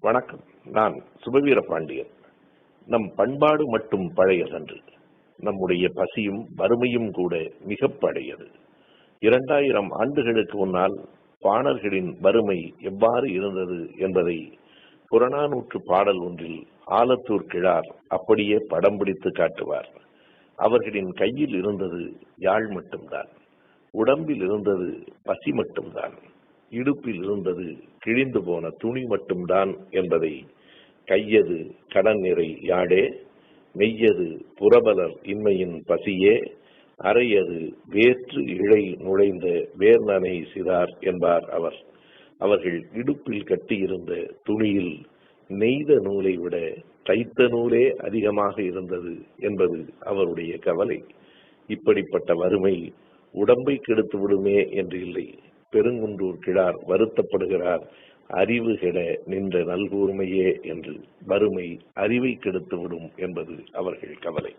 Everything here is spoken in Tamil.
வணக்கம். நான் சுபவீர பாண்டியன். நம் பண்பாடு மட்டும் பழையதன்று நம்முடைய பசியும் வறுமையும் கூட மிக பழையது. இரண்டாயிரம் ஆண்டுகளுக்கு முன்னால் பாணர்களின் வறுமை எவ்வாறு இருந்தது என்பதை புறநானூற்று பாடல் ஒன்றில் ஆலத்தூர் கிழார் அப்படியே படம் பிடித்து காட்டுவார். அவர்களின் கையில் இருந்தது யாழ் மட்டும்தான். உடம்பில் இருந்தது பசி மட்டும்தான். இடுப்பில் இருந்தது. கிழிந்து போன துணி மட்டும்தான் என்பதை. கையது கடன் நிறை யாடே? மெய்யது புறபலர் இன்மையின் பசியே? அறையது வேற்று இழை நுழைந்த வேர்நனை சிதார் என்பார் அவர். அவர்கள் இடுப்பில் கட்டியிருந்த துணியில் நெய்த நூலை விட தைத்த நூலே அதிகமாக இருந்தது என்பது அவருடைய கவலை. இப்படிப்பட்ட வறுமை உடம்பை கெடுத்து விடுமே என்று இல்லை. பெருங்குன்றூர் கிழார் வருத்தப்படுகிறார். அறிவு கெட நின்ற நல்கூர்மையே என்று வறுமை அறிவை கெடுத்து விடும் என்பது அவர்கள் கவலை.